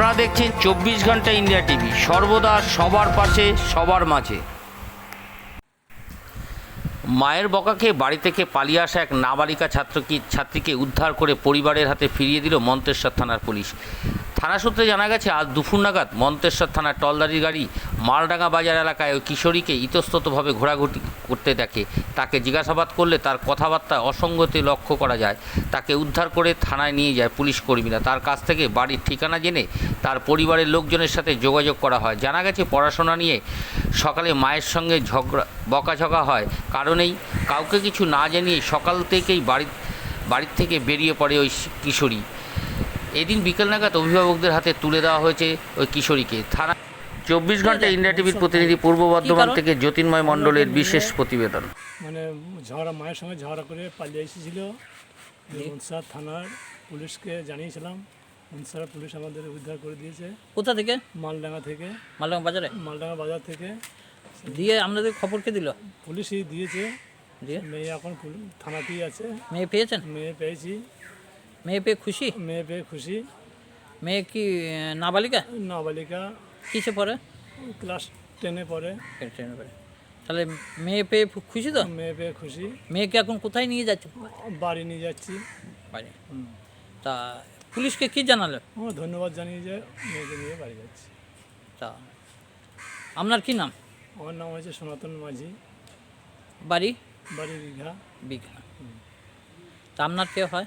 আপনারা দেখছেন চব্বিশ ঘণ্টা ইন্ডিয়া টিভি। সর্বদা সবার পাশে, সবার মাঝে। মায়ের বকাকে বাড়ি থেকে পালিয়ে আসা এক নাবালিকা ছাত্রকে ছাত্রীকে উদ্ধার করে পরিবারের হাতে ফিরিয়ে দিল মন্তেশ্বর থানার পুলিশ। থানা সূত্রে জানা গেছে, আজ দুপুর নাগাদ মন্তেশ্বর থানার টলদারির গাড়ি মালডাঙ্গা বাজার এলাকায় ওই কিশোরীকে ইতস্ততভাবে ঘোরাঘুরি করতে দেখে। তাকে জিজ্ঞাসাবাদ করলে তার কথাবার্তা অসঙ্গতি লক্ষ্য করা যায়। তাকে উদ্ধার করে থানায় নিয়ে যায় পুলিশ কর্মীরা। তার কাছ থেকে বাড়ির ঠিকানা জেনে তার পরিবারের লোকজনের সাথে যোগাযোগ করা হয়। জানা গেছে, পড়াশোনা নিয়ে সকালে মায়ের সঙ্গে ঝগড়া, বকাঝকা হয়। কারণেই কাউকে কিছু না জানিয়ে সকাল থেকেই বাড়ি বাড়ির থেকে বেরিয়ে পড়ে ওই কিশোরী। এদিন বিকেল নাগাদ অভিভাবকদের হাতে তুলে দেওয়া হয়েছে ওই কিশোরীকে। থানা চব্বিশ ঘণ্টা ইন্ডিয়া টিভির প্রতিনিধি পূর্ব বর্ধমান থেকে জ্যোতির্ময় মণ্ডলের বিশেষ প্রতিবেদন। মানে ঝগড়া মায়ের সঙ্গে ঝগড়া করে পালিয়ে এসেছিল। মনসার থানার পুলিশকে জানিয়েছিলাম। মনসার পুলিশ আমাদের উদ্ধার করে দিয়েছে। কোথা থেকে? মালডাঙ্গা থেকে। মালডাঙ্গা বাজারে? মালডাঙ্গা বাজার থেকে। দিয়ে আপনাদের খবর কে দিল? পুলিশই দিয়েছে। দিয়ে? মেয়ে এখন থানাতেই আছে। মেয়ে পেয়েছেন? মেয়ে পেয়েছি। মেয়ে পেয়ে খুশি? মেয়ে পেয়ে খুশি। মেয়ে কি নাবালিকা? নাবালিকা। কিসে পড়ে? ক্লাস টেনে পড়ে। ট্রেনে পড়ে। তাহলে মেয়ে পেয়ে খুশি তো? মেয়ে পেয়ে খুশি। মেয়েকে এখন কোথায় নিয়ে যাচ্ছে? বাড়ি নিয়ে যাচ্ছি। বাইরে তা পুলিশকে কি জানালো? ধন্যবাদ জানিয়ে যে মেয়েকে নিয়ে বাড়ি যাচ্ছি। তা আপনার কি নাম? আমার নাম হচ্ছে সনাতন মাঝি। বাড়ি? বাড়ি দীঘা বিঘা। তা আপনার কে হয়?